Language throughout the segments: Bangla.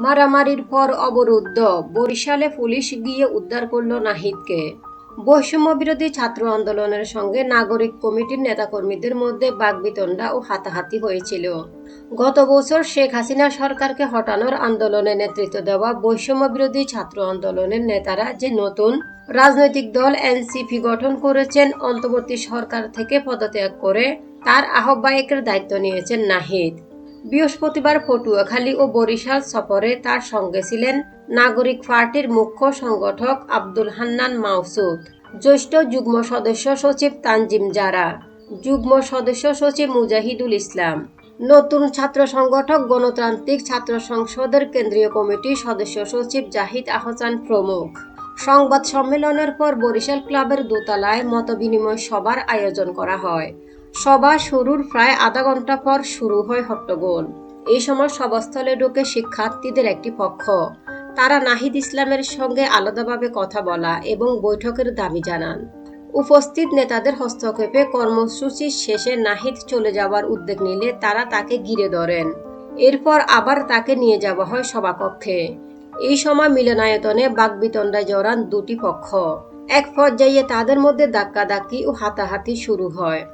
মারামারির পর অবরুদ্ধ। বরিশালে পুলিশ গিয়ে উদ্ধার করল নাহিদকে। বৈষম্য বিরোধী ছাত্র আন্দোলনের সঙ্গে নাগরিক কমিটির নেতাকর্মীদের মধ্যে বাগবিতণ্ডা ও হাতাহাতি হয়েছিল। গত বছর শেখ হাসিনা সরকারকে হটানোর আন্দোলনে নেতৃত্ব দেওয়া বৈষম্য বিরোধী ছাত্র আন্দোলনের নেতারা যে নতুন রাজনৈতিক দল এনসিপি গঠন করেছেন, অন্তর্বর্তী সরকার থেকে পদত্যাগ করে তার আহ্বায়কের দায়িত্ব নিয়েছেন নাহিদ। বৃহস্পতিবার পটুয়াখালী ও বরিশাল সফরে তার সঙ্গে ছিলেন নাগরিক পার্টির মুখ্য সংগঠক আব্দুল হান্নান মাউসুদ জ্যেষ্ঠ যুগ্ম সদস্য সচিব তানজিম জারা, যুগ্ম সদস্য সচিব মুজাহিদুল ইসলাম, নতুন ছাত্র সংগঠক গণতান্ত্রিক ছাত্র সংসদের কেন্দ্রীয় কমিটির সদস্য সচিব জাহিদ আহসান প্রমুখ। সংবাদ সম্মেলনের পর বরিশাল ক্লাবের দোতলায় মতবিনিময় সভার আয়োজন করা হয়। সভা শুরুর প্রায় আধা ঘণ্টা পর শুরু হয় হট্টগোল। এই সময় সভাস্থলে ঢুকে শিক্ষার্থীদের একটি পক্ষ। তারা নাহিদ ইসলামের সঙ্গে আলাদাভাবে কথা বলা এবং বৈঠকের দাবি জানান। উপস্থিত নেতাদের হস্তক্ষেপে কর্মসূচি শেষে নাহিদ চলে যাওয়ার উদ্যোগ নিলে তারা তাকে ঘিরে ধরেন। এরপর আবার তাকে নিয়ে যাওয়া হয় সভাকক্ষে। এই সময় মিলনায়তনে বাগবিতণ্ডায় জড়ান দুটি পক্ষ। এক পর্যায়ে তাদের মধ্যে ধাক্কাধাক্কি ও হাতাহাতি শুরু হয়।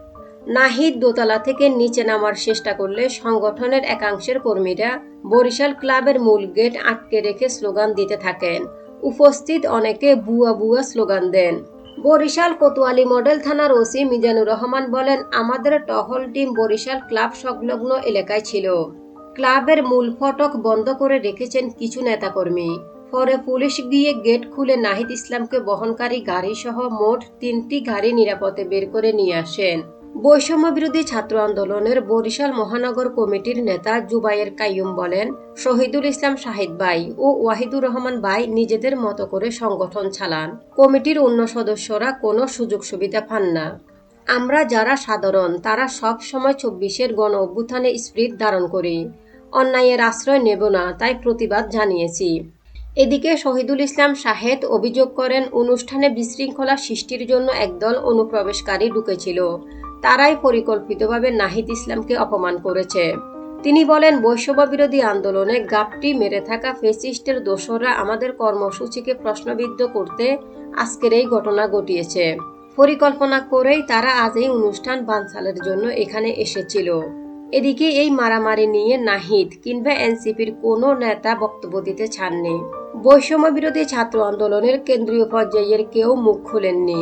নাহিদ দোতলা থেকে নিচে নামার চেষ্টা করলে সংগঠনের একাংশের কর্মীরা বরিশাল ক্লাবের মূল গেট আটকে রেখে স্লোগান দিতে থাকেন। উপস্থিত অনেকে বুয়া বুয়া স্লোগান দেন। বরিশাল কোতোয়ালি মডেল থানার ওসি মিজানুর রহমান বলেন, আমাদের টহল টিম বরিশাল ক্লাব সংলগ্ন এলাকায় ছিল। ক্লাবের মূল ফটক বন্ধ করে রেখেছেন কিছু নেতাকর্মী। পরে পুলিশ গিয়ে গেট খুলে নাহিদ ইসলামকে বহনকারী গাড়ি সহ মোট তিনটি গাড়ি নিরাপদে বের করে নিয়ে আসেন। বৈষম্য বিরোধী ছাত্র আন্দোলনের বরিশাল মহানগর কমিটির নেতা জুবাইর কাইয়ুম বলেন, শহীদুল ইসলাম শাহিদ ভাই ও ওয়াহিদুর রহমান ভাই নিজেদের মতো করে সংগঠন চালান। কমিটির অন্য সদস্যরা কোনো সুযোগ সুবিধা পান না। আমরা যারা সাধারণ, তারা সব সময় চব্বিশের গণ অভ্যুত্থানে স্পিরিট ধারণ করি। অন্যায়ের আশ্রয় নেব না, তাই প্রতিবাদ জানিয়েছি। এদিকে শহীদুল ইসলাম শাহেদ অভিযোগ করেন, অনুষ্ঠানে বিশৃঙ্খলা সৃষ্টির জন্য একদল অনুপ্রবেশকারী ঢুকেছিল। তারাই পরিকল্পিতভাবে নাহিদ ইসলামকে অপমান করেছে। তিনি বলেন বৈষম্য বিরোধী আন্দোলনে গাপটি মেরে থাকা ফেসিস্টের দোসররা আমাদের কর্মসূচিকে প্রশ্নবিদ্ধ করতে আজকের এই ঘটনা ঘটিয়েছে। পরিকল্পনা করেই তারা আজ এই অনুষ্ঠান বানচালের জন্য এখানে এসেছিল। এদিকে এই মারামারি নিয়ে নাহিদ কিংবা এনসিপির কোনো নেতা বক্তব্য দিতে ছাড়নি বৈষম্য বিরোধী ছাত্র আন্দোলনের কেন্দ্রীয় পর্যায়ের কেউ মুখ খুলেননি।